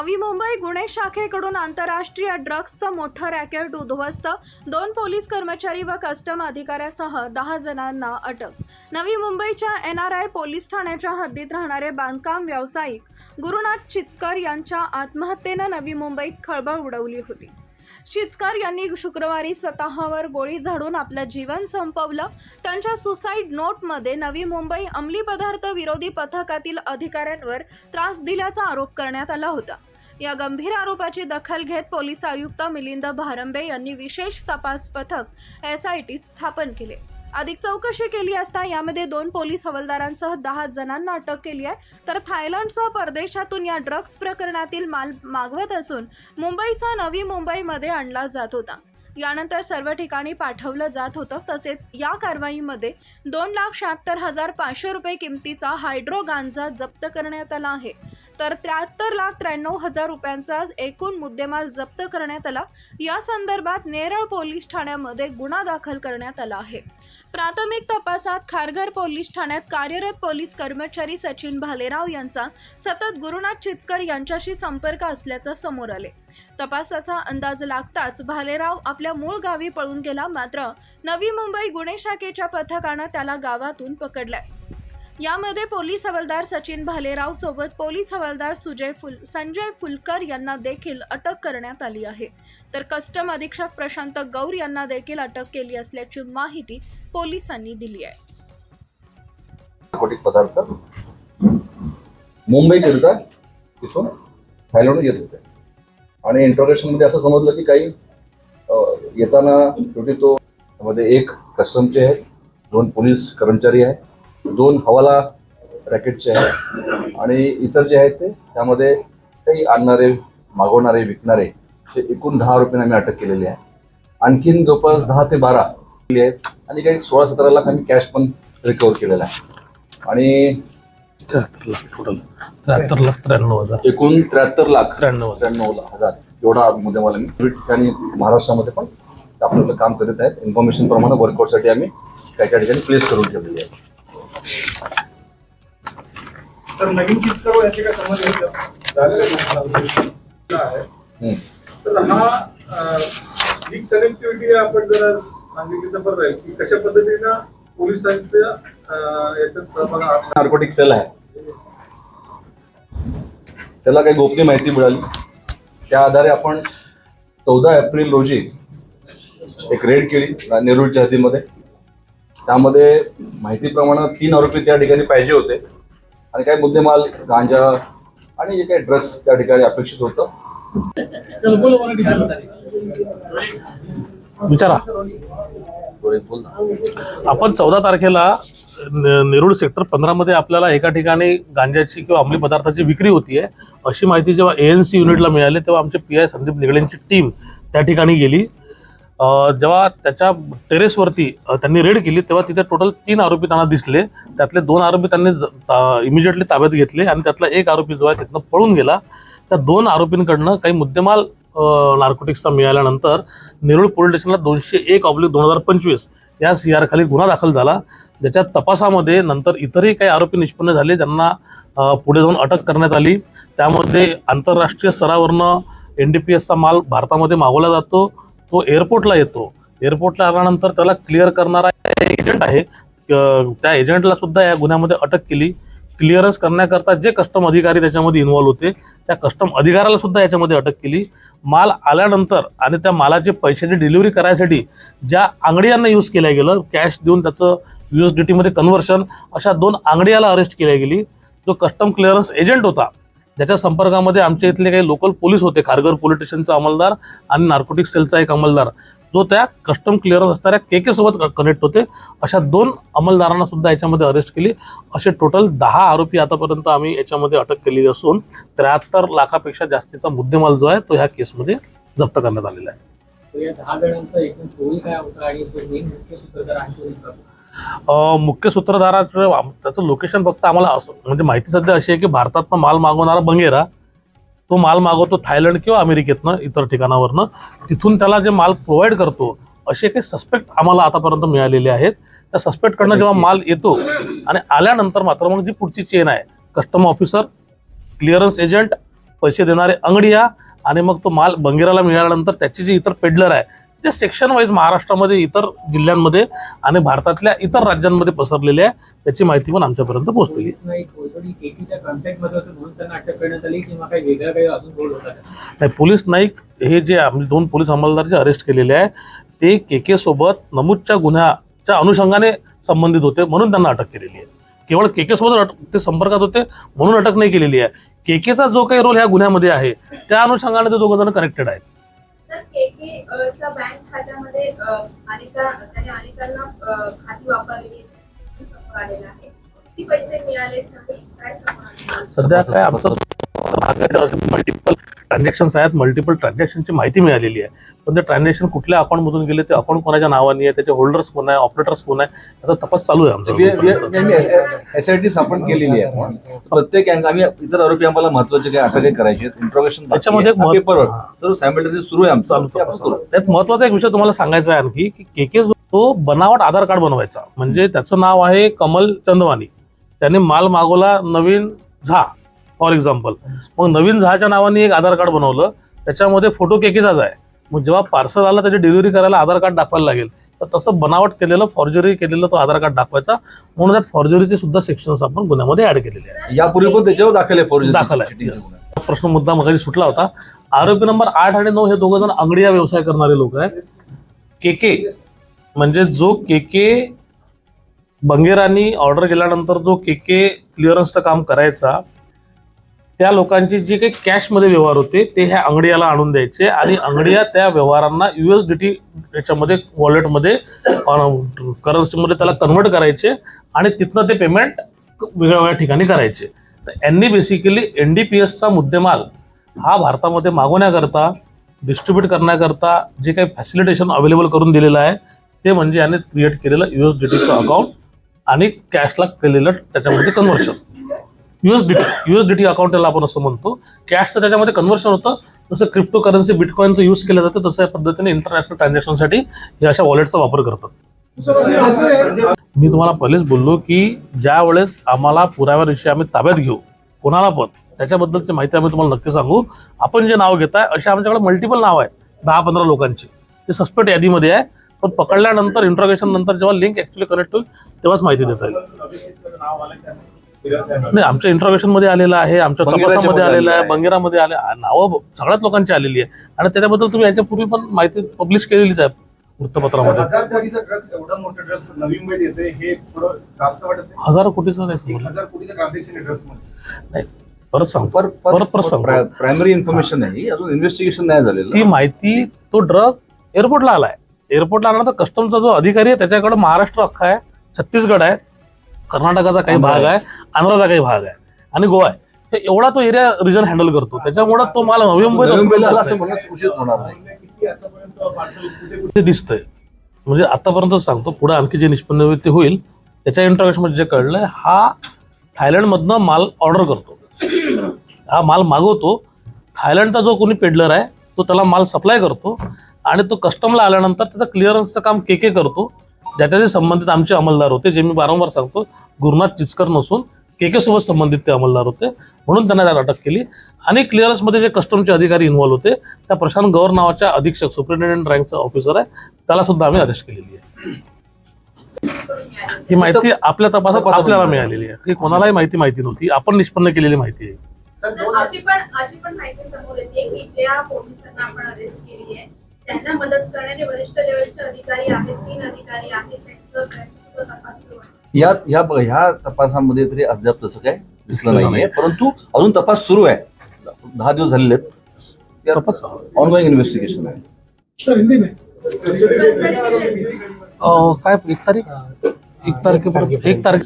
नवी मुंबई गुन्हे शाखेकडून आंतरराष्ट्रीय ड्रग्जचं मोठं रॅकेट उद्ध्वस्त. दोन पोलीस कर्मचारी व कस्टम अधिकाऱ्यासह दहा जणांना अटक. नवी मुंबईच्या एन आर आय पोलीस ठाण्याच्या हद्दीत राहणारे बांधकाम व्यावसायिक गुरुनाथ चिचकर यांच्या आत्महत्येनं नवी मुंबईत खळबळ उडवली होती. शिचकर यांनी शुक्रवारी स्वतःवर गोळी झाडून आपलं जीवन संपवलं. त्यांच्या सुसाईड नोटमध्ये नवी मुंबई अंमली पदार्थ विरोधी पथकातील अधिकाऱ्यांवर त्रास दिल्याचा आरोप करण्यात आला होता. या गंभीर आरोपाची दखल घेत पोलीस आयुक्त मिलिंद भारंबे यांनी विशेष तपास पथक एस आय टी स्थापन केले. अधिक चौकशी केली असता यामध्ये दोन पोलीस हवालदारांसह दहा जणांना अटक केली आहे. तर थायलंडसह परदेशातून या ड्रग्ज प्रकरणातील माल मागवत असून मुंबईसह नवी मुंबईमध्ये आणला जात होता. यानंतर सर्व ठिकाणी पाठवलं जात होतं. तसेच या कारवाईमध्ये दोन लाख शहात्तर हजार पाचशे रुपये किमतीचा हायड्रो गांजा जप्त करण्यात आला आहे. तर त्र्याहत्तर लाख त्र्याण्णव हजार रुपयांचा एकूण मुद्देमाल जप्त करण्यात आला. या संदर्भात नेरळ पोलीस ठाण्यामध्ये गुन्हा दाखल करण्यात आला आहे. प्राथमिक तपासात खारघर पोलीस ठाण्यात कार्यरत पोलीस कर्मचारी सचिन भालेराव यांचा सतत गुरुनाथ चिचकर यांच्याशी संपर्क असल्याचं समोर आले. तपासाचा अंदाज लागताच भालेराव आपल्या मूळ गावी पळून गेला मात्र नवी मुंबई गुन्हे शाखेच्या पथकानं त्याला गावातून पकडलाय. यामध्ये पोलीस हवालदार सचिन भालेराव सोबत पोलीस हवालदार सुजय फुल संजय फुलकर यांना देखील अटक करण्यात आली आहे. तर कस्टम अधीक्षक प्रशांत गौर यांना देखील अटक केली असल्याची माहिती पोलिसांनी दिली आहे. मुंबई पदार्थ तिथून थायलंड येत होते. आणि इंट्रोगेशनमध्ये असं समजलं की काही येताना शेवटी तो मध्ये एक कस्टमचे आहेत दोन पोलीस कर्मचारी आहेत. दोन हवाला रॅकेटचे आहेत. आणि इतर जे आहेत ते त्यामध्ये काही आणणारे मागवणारे विकणारे असे एकूण दहा रुपये आम्ही अटक केलेली आहे. आणखीन जवळपास दहा ते बारा आहेत. आणि काही सोळा सतरा लाख आम्ही कॅश पण रिकवर केलेला आहे. आणि त्र्याहत्तर लाख टोटल त्र्याहत्तर लाख त्र्याण्णव हजार. एकूण त्र्याहत्तर लाख त्र्याण्णव त्र्याण्णव हजार. एवढा मुद्देमाल आम्ही विविध ठिकाणी महाराष्ट्रामध्ये पण आपल्याला काम करत आहेत. इन्फॉर्मेशन प्रमाणे वर्कआउटसाठी आम्ही काय ठिकाणी प्लेस करून ठेवलेली आहे. तर नवीन करू याचे काय संबंध आहे? झालेलं. तर हा ही कनेक्टिव्हिटी आपण जर सांगितली तर बरं राहील. की कशा पद्धतीनं पोलिसांच्या अं, याच्यात सहभाग. नार्कोटिक सेल आहे. त्याला काही गोपनीय माहिती मिळाली. त्या आधारे आपण चौदा एप्रिल रोजी एक रेड केली नेरूळच्या हद्दीमध्ये त्यामध्ये माहितीप्रमाणे तीन आरोपी त्या ठिकाणी पाहिजे होते. आणि काही मुद्देमाल गांजा आणि जे काही ड्रग्स त्या ठिकाणी अपेक्षित होतं. विचारा. आपण चौदा तारखेला नेरुळ सेक्टर पंधरा मध्ये आपल्याला एका ठिकाणी गांजाची किंवा अंमली पदार्थाची विक्री होतीये. अशी माहिती जेव्हा एएनसी युनिटला मिळाली तेव्हा आमचे पी आय संदीप निगळेंची टीम त्या ठिकाणी गेली. जेव्हा त्याच्या टेरेसवरती त्यांनी रेड केली तेव्हा तिथे टोटल तीन आरोपी त्यांना दिसले. त्यातले दोन आरोपी त्यांनी इमिजिएटली ताब्यात घेतले आणि त्यातला एक आरोपी जो आहे तिथनं पळून गेला. त्या दोन आरोपींकडनं काही मुद्देमाल नार्कोटिक्सचा मिळाल्यानंतर नेरूळ पोलीस स्टेशनला दोनशे एक ऑब्लिक दोन हजार पंचवीस या सी आर खाली गुन्हा दाखल झाला. ज्याच्या तपासामध्ये नंतर इतरही काही आरोपी निष्पन्न झाले ज्यांना पुढे जाऊन अटक करण्यात आली. त्यामध्ये आंतरराष्ट्रीय स्तरावरनं एन डी पी एसचा माल भारतामध्ये मागवला जातो. तो एअरपोर्टला येतो. एअरपोर्टला आल्यानंतर त्याला क्लिअर करणारा एजंट आहे. त्या एजंटला सुद्धा या गुन्ह्यामध्ये अटक केली. क्लिअरन्स करण्याकरता जे कस्टम अधिकारी त्याच्यामध्ये इन्व्हॉल्व होते त्या कस्टम अधिकाऱ्याला सुद्धा याच्यामध्ये अटक केली. माल आल्यानंतर आणि त्या मालाचे पैशाची डिलिव्हरी करायसाठी ज्या आंगडियांना यूज केल्या गेलं कॅश देऊन त्याचं यू एस डी टीमध्ये कन्व्हर्शन अशा दोन आंगडियाला अरेस्ट केल्या गेली. जो कस्टम क्लिअरन्स एजंट होता ज्याच्या संपर्कामध्ये आमच्या इथले काही लोकल पोलीस होते खारघर पोलीस स्टेशनचा अंमलदार आणि नार्कोटिक सेलचा एक अंमलदार. जो त्या कस्टम क्लिअरन्स असणाऱ्या के के सोबत कनेक्ट होते. अशा दोन अंमलदारांना सुद्धा याच्यामध्ये अरेस्ट केली. असे टोटल दहा आरोपी आतापर्यंत आम्ही याच्यामध्ये अटक केलेली असून त्र्याहत्तर लाखापेक्षा जास्तीचा मुद्देमाल जो आहे तो ह्या केसमध्ये जप्त करण्यात आलेला आहे. मुख्य सूत्रधाराचं त्याचं लोकेशन फक्त आम्हाला असं म्हणजे माहिती सध्या अशी आहे की भारतातनं माल मागवणारा बंगेरा तो माल मागवतो थायलंड किंवा अमेरिकेतनं इतर ठिकाणावरनं. तिथून त्याला जे माल प्रोव्हाइड करतो असे काही सस्पेक्ट आम्हाला आतापर्यंत मिळालेले आहेत. त्या सस्पेक्टकडनं जेव्हा माल येतो आणि आल्यानंतर मात्र मग जी पुढची चेन आहे कस्टम ऑफिसर क्लिअरन्स एजंट पैसे देणारे अंगडिया आणि मग तो माल बंगेराला मिळाल्यानंतर त्याची जी इतर पेडलर आहे ते सेक्शन वाईज महाराष्ट्रामध्ये इतर जिल्ह्यांमध्ये आणि भारतातल्या इतर राज्यांमध्ये पसरलेले आहे त्याची माहिती पण आमच्यापर्यंत पोहोचलेली नाही पोलीस नाईक हे जे आम्ही दोन पोलीस अंमलदार जे अरेस्ट केलेले आहे ते के के सोबत नमूदच्या गुन्ह्याच्या अनुषंगाने संबंधित होते म्हणून त्यांना अटक केलेली आहे. केवळ के के सोबत ते संपर्कात होते म्हणून अटक नाही केलेली आहे. के केचा जो काही रोल ह्या गुन्ह्यामध्ये आहे त्या अनुषंगाने ते दोघं जण कनेक्टेड आहेत. की च्या बँक खात्यामध्ये अनिका त्याने अनेकांना खाती वापरलेली समोर आलेलं आहे किती पैसे मिळाले नाही काय समोर आलेलं? सध्या काय आमचं मल्टिपल ट्रान्झॅक्शन्स आहेत मल्टिपल ट्रान्झॅक्शनची माहिती मिळालेली आहे. पण ते ट्रान्झॅक्शन कुठल्या अकाउंटमधून गेले ते अकाउंट कोणाच्या नावाने आहे त्याचे होल्डर्स कोण आहे ऑपरेटर्स कोण आहे याचा तपास चालू आहे आमचा. एस आय टी स्थापन केलेली आहे प्रत्येक आम्ही इतर आरोपी आम्हाला महत्त्वाचे काही अटके करायचे इंट्रोगेशन त्याच्यामध्ये. सर्व सायमल्टेनियस सुरू आहे आमचं. त्यात महत्त्वाचा एक विषय तुम्हाला सांगायचा आहे आणखी की के के तो बनावट आधार कार्ड बनवायचा. म्हणजे त्याचं नाव आहे कमल चंदवानी. त्याने माल मागवला नवीन झा. For example. मग नवीन झहाच्या नावाने एक आधार कार्ड बनवलं त्याच्यामध्ये फोटो केकेचाच आहे मग जेव्हा पार्सल आला त्याची डिलिव्हरी करायला आधार कार्ड दाखवायला लागेल. तर तसं बनावट केलेलं फॉर्जरी केलेलं तो आधार कार्ड दाखवायचा. म्हणून त्यात फॉर्जरीचे सुद्धा सेक्शन्स आपण गुन्ह्यामध्ये ऍड केलेले आहे यापूर्वी पण त्याच्यावर दाखल आहे फौज दाखल आहे. प्रश्न मुद्दा मगाशी सुटला होता. आरोपी नंबर आठ आणि नऊ हे दोघं जण अंगडिया व्यवसाय करणारे लोक आहेत. के के म्हणजे जो के के बंगेरांनी ऑर्डर केल्यानंतर जो के के क्लिअरन्सचं काम करायचा त्या लोकांची जे काही कॅशमध्ये व्यवहार होते ते ह्या अंगडियाला आणून द्यायचे आणि अंगडिया त्या व्यवहारांना यू एस डी टी याच्यामध्ये वॉलेटमध्ये करन्सीमध्ये त्याला कन्वर्ट करायचे आणि तिथनं ते पेमेंट वेगळ्या वेगळ्या ठिकाणी करायचे. तर यांनी बेसिकली एन डी पी एसचा मुद्देमाल हा भारतामध्ये मागवण्याकरता डिस्ट्रीब्यूट करण्याकरता जे काही फॅसिलिटेशन अवेलेबल करून दिलेलं आहे ते म्हणजे याने क्रिएट केलेलं यू एस डी टीचं अकाउंट आणि कॅशला केलेलं त्याच्यामध्ये कन्व्हर्शन युएस डी अकाउंटला डी टी आपण असं म्हणतो. कॅशचं त्याच्यामध्ये कन्व्हर्शन होतं. जसं क्रिप्टो करन्सी बिटकॉईनचं यूज केलं जातं तसं या पद्धतीने इंटरनॅशनल ट्रान्झॅक्शनसाठी हे अशा वॉलेटचा वापर करतात. मी तुम्हाला पहिलेच बोललो की ज्या वेळेस आम्हाला पुराव्याविषयी आम्ही ताब्यात घेऊ कोणाला पण त्याच्याबद्दलची माहिती आम्ही तुम्हाला नक्की सांगू. आपण जे नाव घेताय असे आमच्याकडे मल्टिपल नाव आहे दहा पंधरा लोकांची. ते सस्पेक्ट यादीमध्ये आहे पण पकडल्यानंतर इंट्रोगेशन नंतर जेव्हा लिंक ऍक्च्युली कनेक्ट होईल तेव्हाच माहिती देता येईल. आलं. नाही आमच्या इंट्रोगेशनमध्ये आलेलं आहे आमच्या तपासामध्ये मध्ये आलेलं आहे. बंगेरामध्ये आले नावं सगळ्याच लोकांची आलेली आहे. आणि त्याच्याबद्दल तुम्ही याच्यापूर्वी पण माहिती पब्लिश केलेलीच आहे वृत्तपत्रामध्ये. हजार कोटीचं ड्रग्स एवढं मोठं ड्रग्स नवी मुंबईत येते हे थोडं जास्त वाटत नाही? नाही नाही परत सांगतो. परत परत सांगतो. प्रायमरी इन्फॉर्मेशन आहे ही. अजून इन्व्हेस्टिगेशन नाही झालेलं. ती माहिती तो ड्रग एअरपोर्टला आलाय. एअरपोर्टला आल्यानंतर कस्टमचा जो अधिकारी आहे त्याच्याकडे महाराष्ट्र अख्खा आहे छत्तीसगड आहे. कर्नाटकाचा काही भाग आहे. आंध्राचा काही भाग आहे. आणि गोवा आहे. हे एवढा तो एरिया रिजन हँडल करतो. त्याच्यामुळे तो मला नवी मुंबईत ते दिसतंय. म्हणजे आतापर्यंत सांगतो पुढे आणखी जे निष्पन्न होईल ते होईल. त्याच्या इंटरव्ह्यूमध्ये जे कळलंय हा थायलंडमधनं माल ऑर्डर करतो. हा माल मागवतो. थायलंडचा जो कोणी पेडलर आहे तो त्याला माल सप्लाय करतो. आणि तो कस्टमला आल्यानंतर त्याचं क्लिअरन्सचं काम के के करतो. ज्याच्याशी संबंधित आमचे अंमलदार होते जे मी वारंवार सांगतो गुरुनाथ चिचकर नसून के के सोबत संबंधित ते अंमलदार होते. म्हणून त्यांना त्यात अटक केली. आणि क्लिअरन्समध्ये जे कस्टमचे अधिकारी इन्व्हॉल्व होते त्या प्रशांत गौर नावाच्या अधीक्षक सुप्रिटेंडेंट रँकचा ऑफिसर आहे. त्याला सुद्धा आम्ही अरेस्ट केलेली आहे? ही माहिती आपल्या तपासात आपल्याला मिळाली. मिळालेली आहे. ही कोणालाही माहिती माहिती नव्हती. आपण निष्पन्न केलेली माहिती आहे. सर तर दोन अशी पण अशी पण माहिती समोर येते की ज्या पोलिसांना आपण अरेस्ट केली आहे त्यांना मदत करणारे वरिष्ठ लेवलचे अधिकारी आहेत तीन अधिकारी आहेत या या बघा ह्या तपासामध्ये तरी अद्याप तसं काय दिसलं नाहीये नाही. परंतु अजून तपास सुरू आहे. दहा दिवस झालेले आहेत. तपास ऑनगोईंग इन्व्हेस्टिगेशन आहे. सर हिंदी में. अं, काय एक तारीख? एक तारखेपर्यंत एक तारीख